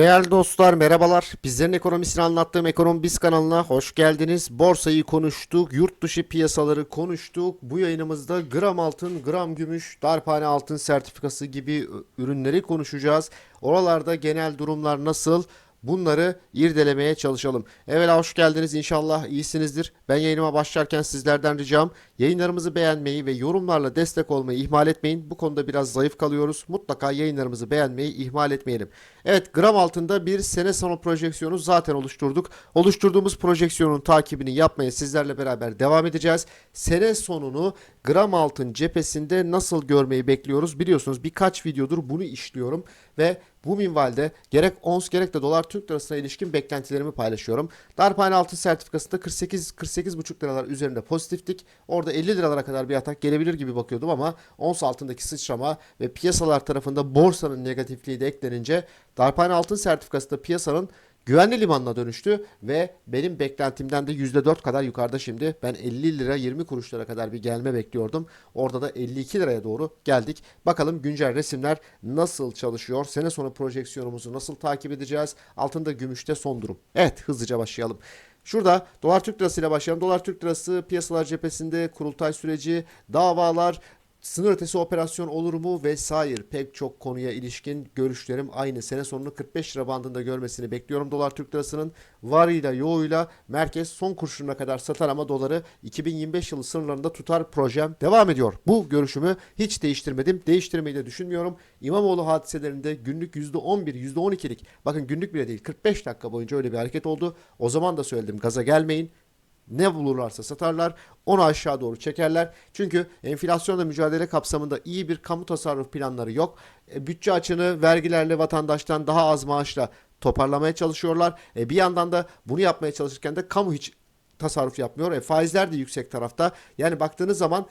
Değerli dostlar merhabalar. Bizlerin ekonomisini anlattığım Ekonomi Biz kanalına hoş geldiniz. Borsayı konuştuk, yurt dışı piyasaları konuştuk. Bu yayınımızda gram altın, gram gümüş, darphane altın sertifikası gibi ürünleri konuşacağız. Oralarda genel durumlar nasıl? Bunları irdelemeye çalışalım. Evvela hoş geldiniz. İnşallah iyisinizdir. Ben yayınıma başlarken sizlerden ricam yayınlarımızı beğenmeyi ve yorumlarla destek olmayı ihmal etmeyin. Bu konuda biraz zayıf kalıyoruz. Mutlaka yayınlarımızı beğenmeyi ihmal etmeyelim. Evet gram altında bir sene sonu projeksiyonu zaten oluşturduk. Oluşturduğumuz projeksiyonun takibini yapmaya sizlerle beraber devam edeceğiz. Sene sonunu gram altın cephesinde nasıl görmeyi bekliyoruz? Biliyorsunuz birkaç videodur bunu işliyorum ve bu minvalde gerek ons gerek de dolar Türk lirasına ilişkin beklentilerimi paylaşıyorum. Darphane altın sertifikasında 48 48,5 liralar üzerinde pozitiftik. Orada 50 liralara kadar bir atak gelebilir gibi bakıyordum ama ons altındaki sıçrama ve piyasalar tarafında borsanın negatifliği de eklenince Darphane altın sertifikası da piyasanın güvenli limanına dönüştü ve benim beklentimden de %4 kadar yukarıda şimdi. Ben 50 lira 20 kuruşlara kadar bir gelme bekliyordum. Orada da 52 liraya doğru geldik. Bakalım güncel resimler nasıl çalışıyor? Sene sonu projeksiyonumuzu nasıl takip edeceğiz? Altında gümüşte son durum. Evet hızlıca başlayalım. Şurada dolar Türk lirası ile başlayalım. Dolar Türk lirası piyasalar cephesinde kurultay süreci, davalar, Sınır ötesi operasyon olur mu vesaire pek çok konuya ilişkin görüşlerim aynı. Sene sonunu 45 lira bandında görmesini bekliyorum dolar Türk lirasının. Varıyla yoğuyla merkez son kurşununa kadar satar ama doları 2025 yılı sınırlarında tutar projem devam ediyor. Bu görüşümü hiç değiştirmedim. Değiştirmeyi de düşünmüyorum. İmamoğlu hadiselerinde günlük %11, %12'lik bakın günlük bile değil 45 dakika boyunca öyle bir hareket oldu. O zaman da söyledim gaza gelmeyin ne bulurlarsa satarlar, onu aşağı doğru çekerler. Çünkü enflasyonla mücadele kapsamında iyi bir kamu tasarruf planları yok. E, bütçe açığını vergilerle vatandaştan daha az maaşla toparlamaya çalışıyorlar. E, bir yandan da bunu yapmaya çalışırken de kamu hiç tasarruf yapmıyor. E, faizler de yüksek tarafta. Yani baktığınız zaman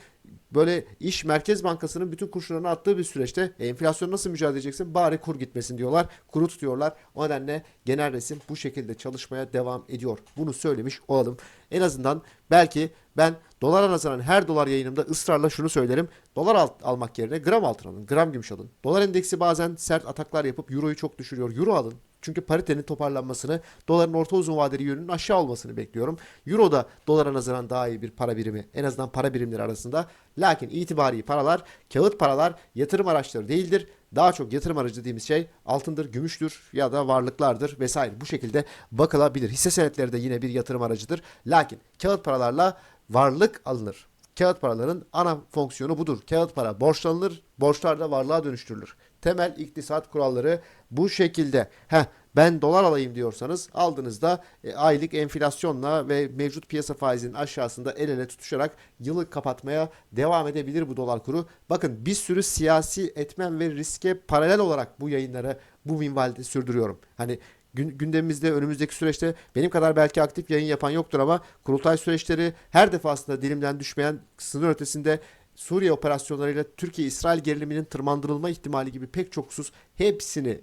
böyle iş Merkez Bankası'nın bütün kurşunlarını attığı bir süreçte e, enflasyon nasıl mücadele edeceksin? Bari kur gitmesin diyorlar. Kuru tutuyorlar. O nedenle genel resim bu şekilde çalışmaya devam ediyor. Bunu söylemiş olalım. En azından belki ben dolara nazaran her dolar yayınımda ısrarla şunu söylerim. Dolar al- almak yerine gram altın alın, gram gümüş alın. Dolar endeksi bazen sert ataklar yapıp euroyu çok düşürüyor. Euro alın. Çünkü paritenin toparlanmasını, doların orta uzun vadeli yönünün aşağı olmasını bekliyorum. Euro da dolara nazaran daha iyi bir para birimi. En azından para birimleri arasında. Lakin itibari paralar, kağıt paralar yatırım araçları değildir. Daha çok yatırım aracı dediğimiz şey altındır, gümüştür ya da varlıklardır vesaire. Bu şekilde bakılabilir. Hisse senetleri de yine bir yatırım aracıdır. Lakin kağıt paralarla varlık alınır. Kağıt paraların ana fonksiyonu budur. Kağıt para borçlanılır, borçlar da varlığa dönüştürülür. Temel iktisat kuralları bu şekilde. Heh, ben dolar alayım diyorsanız aldığınızda e, aylık enflasyonla ve mevcut piyasa faizinin aşağısında el ele tutuşarak yılı kapatmaya devam edebilir bu dolar kuru. Bakın bir sürü siyasi etmen ve riske paralel olarak bu yayınları bu minvalde sürdürüyorum. Hani gün- gündemimizde önümüzdeki süreçte benim kadar belki aktif yayın yapan yoktur ama kurultay süreçleri her defasında dilimden düşmeyen sınır ötesinde Suriye operasyonlarıyla Türkiye-İsrail geriliminin tırmandırılma ihtimali gibi pek çok husus hepsini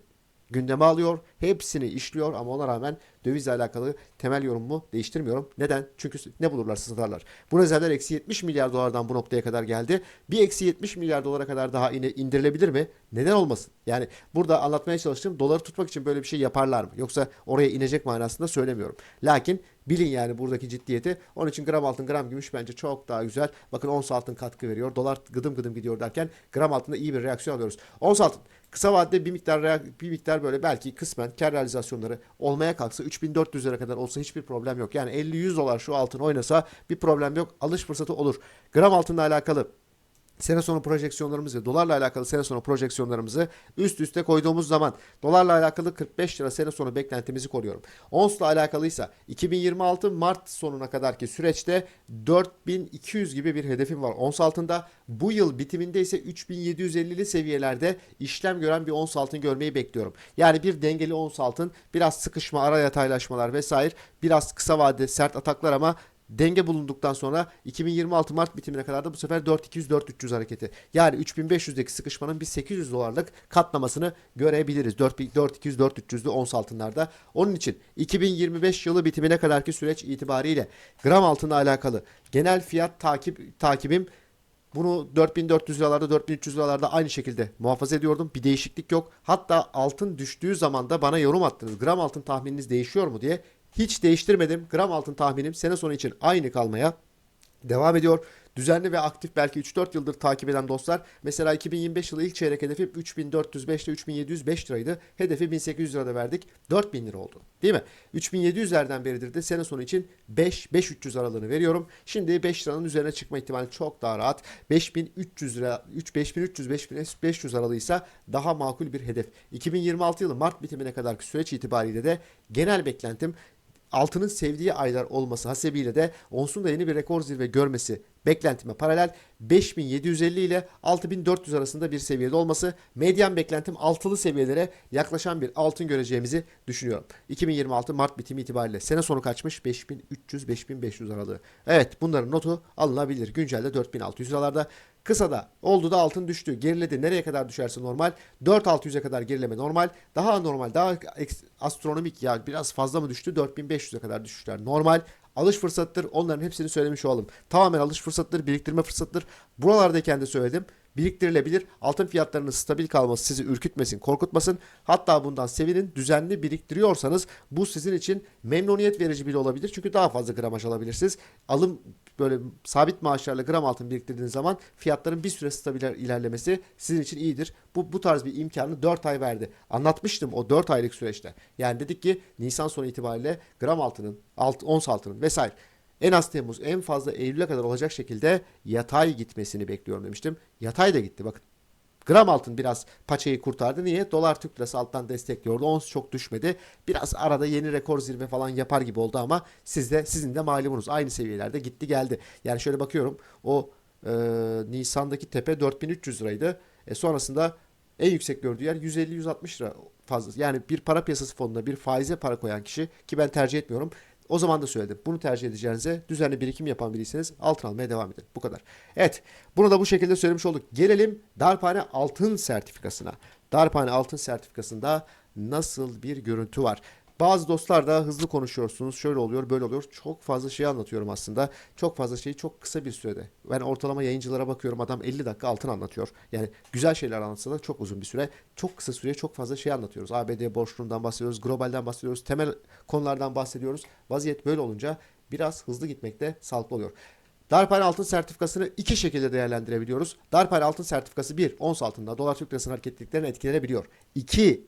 gündeme alıyor. Hepsini işliyor ama ona rağmen dövizle alakalı temel yorumumu değiştirmiyorum. Neden? Çünkü ne bulurlarsa satarlar. Bu rezervler eksi 70 milyar dolardan bu noktaya kadar geldi. Bir eksi 70 milyar dolara kadar daha indirilebilir mi? Neden olmasın? Yani burada anlatmaya çalıştığım doları tutmak için böyle bir şey yaparlar mı? Yoksa oraya inecek manasında söylemiyorum. Lakin bilin yani buradaki ciddiyeti. Onun için gram altın gram gümüş bence çok daha güzel. Bakın ons altın katkı veriyor. Dolar gıdım gıdım gidiyor derken gram altında iyi bir reaksiyon alıyoruz. Ons altın kısa vadede bir miktar bir miktar böyle belki kısmen kar realizasyonları olmaya kalksa 3400 lira kadar olsa hiçbir problem yok. Yani 50-100 dolar şu altın oynasa bir problem yok. Alış fırsatı olur. Gram altınla alakalı sene sonu projeksiyonlarımızı, dolarla alakalı sene sonu projeksiyonlarımızı üst üste koyduğumuz zaman dolarla alakalı 45 lira sene sonu beklentimizi koruyorum. Onsla alakalıysa 2026 Mart sonuna kadarki süreçte 4200 gibi bir hedefim var ons altında. Bu yıl bitiminde ise 3750'li seviyelerde işlem gören bir ons altın görmeyi bekliyorum. Yani bir dengeli ons altın, biraz sıkışma, ara yataylaşmalar vesaire, biraz kısa vadede sert ataklar ama denge bulunduktan sonra 2026 Mart bitimine kadar da bu sefer 4200-4300 hareketi. Yani 3500'deki sıkışmanın bir 800 dolarlık katlamasını görebiliriz. 4200-4300'lü ons altınlarda. Onun için 2025 yılı bitimine kadarki süreç itibariyle gram altınla alakalı genel fiyat takip takibim Bunu 4400 liralarda 4300 liralarda aynı şekilde muhafaza ediyordum. Bir değişiklik yok. Hatta altın düştüğü zaman da bana yorum attınız. Gram altın tahmininiz değişiyor mu diye. Hiç değiştirmedim. Gram altın tahminim sene sonu için aynı kalmaya devam ediyor. Düzenli ve aktif belki 3-4 yıldır takip eden dostlar. Mesela 2025 yılı ilk çeyrek hedefi 3405 ile 3705 liraydı. Hedefi 1800 lirada verdik. 4000 lira oldu. Değil mi? 3700'lerden beridir de sene sonu için 5 5300 aralığını veriyorum. Şimdi 5 liranın üzerine çıkma ihtimali çok daha rahat. 5300 lira 3 5300 5500 aralığıysa daha makul bir hedef. 2026 yılı Mart bitimine kadarki süreç itibariyle de genel beklentim altının sevdiği aylar olması hasebiyle de onsun da yeni bir rekor zirve görmesi beklentime paralel 5750 ile 6400 arasında bir seviyede olması medyan beklentim altılı seviyelere yaklaşan bir altın göreceğimizi düşünüyorum. 2026 Mart bitimi itibariyle sene sonu kaçmış 5300-5500 aralığı. Evet bunların notu alınabilir. Güncelde 4600 liralarda. Kısada oldu da altın düştü. Geriledi. Nereye kadar düşerse normal. 4600'e kadar gerileme normal. Daha normal, daha astronomik ya biraz fazla mı düştü? 4500'e kadar düşüşler normal. Alış fırsatıdır. Onların hepsini söylemiş olalım. Tamamen alış fırsatıdır, biriktirme fırsatıdır. Buralardayken de söyledim. Biriktirilebilir. Altın fiyatlarının stabil kalması sizi ürkütmesin, korkutmasın. Hatta bundan sevinin. Düzenli biriktiriyorsanız bu sizin için memnuniyet verici bile olabilir. Çünkü daha fazla gramaj alabilirsiniz. Alım böyle sabit maaşlarla gram altın biriktirdiğiniz zaman fiyatların bir süre stabil ilerlemesi sizin için iyidir. Bu, bu tarz bir imkanı 4 ay verdi. Anlatmıştım o 4 aylık süreçte. Yani dedik ki Nisan sonu itibariyle gram altının, alt, ons altının vesaire en az Temmuz en fazla Eylül'e kadar olacak şekilde yatay gitmesini bekliyorum demiştim. Yatay da gitti bakın. Gram altın biraz paçayı kurtardı. Niye? Dolar Türk lirası alttan destekliyordu. Ons çok düşmedi. Biraz arada yeni rekor zirve falan yapar gibi oldu ama siz de sizin de malumunuz aynı seviyelerde gitti geldi. Yani şöyle bakıyorum o e, Nisan'daki tepe 4300 liraydı. E, sonrasında en yüksek gördüğü yer 150-160 lira fazla. Yani bir para piyasası fonuna bir faize para koyan kişi ki ben tercih etmiyorum. O zaman da söyledim. Bunu tercih edeceğinize düzenli birikim yapan biriyseniz altın almaya devam edin. Bu kadar. Evet. Bunu da bu şekilde söylemiş olduk. Gelelim Darphane altın sertifikasına. Darphane altın sertifikasında nasıl bir görüntü var? Bazı dostlar da hızlı konuşuyorsunuz. Şöyle oluyor, böyle oluyor. Çok fazla şey anlatıyorum aslında. Çok fazla şeyi çok kısa bir sürede. Ben ortalama yayıncılara bakıyorum. Adam 50 dakika altın anlatıyor. Yani güzel şeyler anlatsa da çok uzun bir süre. Çok kısa süreye çok fazla şey anlatıyoruz. ABD borçluluğundan bahsediyoruz, globalden bahsediyoruz, temel konulardan bahsediyoruz. Vaziyet böyle olunca biraz hızlı gitmekte sağlıklı oluyor. Darphane altın sertifikasını iki şekilde değerlendirebiliyoruz. Darphane altın sertifikası bir, ons altında dolar Türk lirasının hareketliliklerine etkilenebiliyor. İki,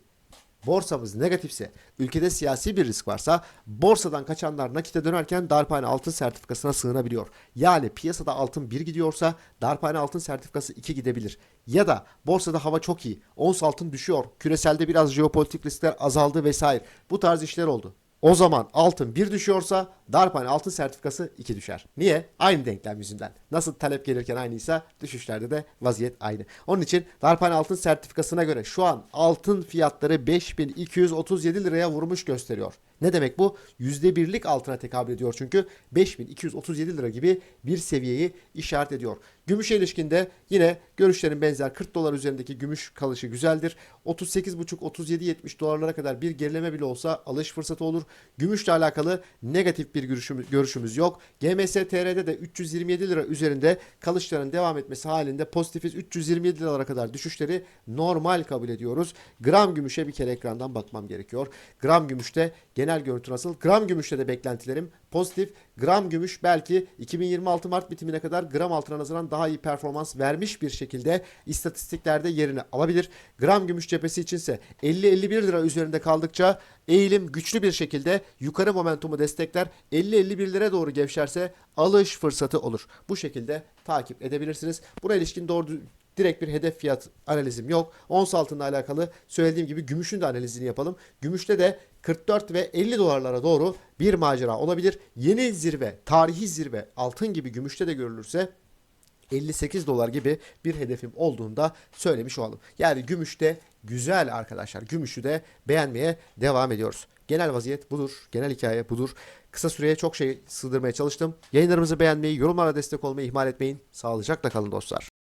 borsamız negatifse, ülkede siyasi bir risk varsa borsadan kaçanlar nakite dönerken darphane altın sertifikasına sığınabiliyor. Yani piyasada altın 1 gidiyorsa darphane altın sertifikası 2 gidebilir. Ya da borsada hava çok iyi, ons altın düşüyor, küreselde biraz jeopolitik riskler azaldı vesaire. Bu tarz işler oldu. O zaman altın 1 düşüyorsa darphane altın sertifikası 2 düşer. Niye? Aynı denklem yüzünden. Nasıl talep gelirken aynıysa düşüşlerde de vaziyet aynı. Onun için darphane altın sertifikasına göre şu an altın fiyatları 5237 liraya vurmuş gösteriyor. Ne demek bu? %1'lik altına tekabül ediyor çünkü 5237 lira gibi bir seviyeyi işaret ediyor. Gümüşe ilişkinde yine görüşlerin benzer 40 dolar üzerindeki gümüş kalışı güzeldir. 38,5-37,70 dolarlara kadar bir gerileme bile olsa alış fırsatı olur. Gümüşle alakalı negatif bir görüşümüz, görüşümüz yok. GMS TR'de de 327 lira üzerinde kalışların devam etmesi halinde pozitifiz 327 liralara kadar düşüşleri normal kabul ediyoruz. Gram gümüşe bir kere ekrandan bakmam gerekiyor. Gram gümüşte genel görüntü nasıl? Gram gümüşte de beklentilerim pozitif. Gram gümüş belki 2026 Mart bitimine kadar gram altına nazaran daha iyi performans vermiş bir şekilde istatistiklerde yerini alabilir. Gram gümüş cephesi içinse 50-51 lira üzerinde kaldıkça eğilim güçlü bir şekilde yukarı momentumu destekler. 50-51 lira doğru gevşerse alış fırsatı olur. Bu şekilde takip edebilirsiniz. Buna ilişkin doğru direkt bir hedef fiyat analizim yok. Ons altınla alakalı söylediğim gibi gümüşün de analizini yapalım. Gümüşte de 44 ve 50 dolarlara doğru bir macera olabilir. Yeni zirve, tarihi zirve altın gibi gümüşte de görülürse 58 dolar gibi bir hedefim olduğunda söylemiş olalım. Yani gümüşte güzel arkadaşlar. Gümüşü de beğenmeye devam ediyoruz. Genel vaziyet budur. Genel hikaye budur. Kısa süreye çok şey sığdırmaya çalıştım. Yayınlarımızı beğenmeyi, yorumlara destek olmayı ihmal etmeyin. Sağlıcakla kalın dostlar.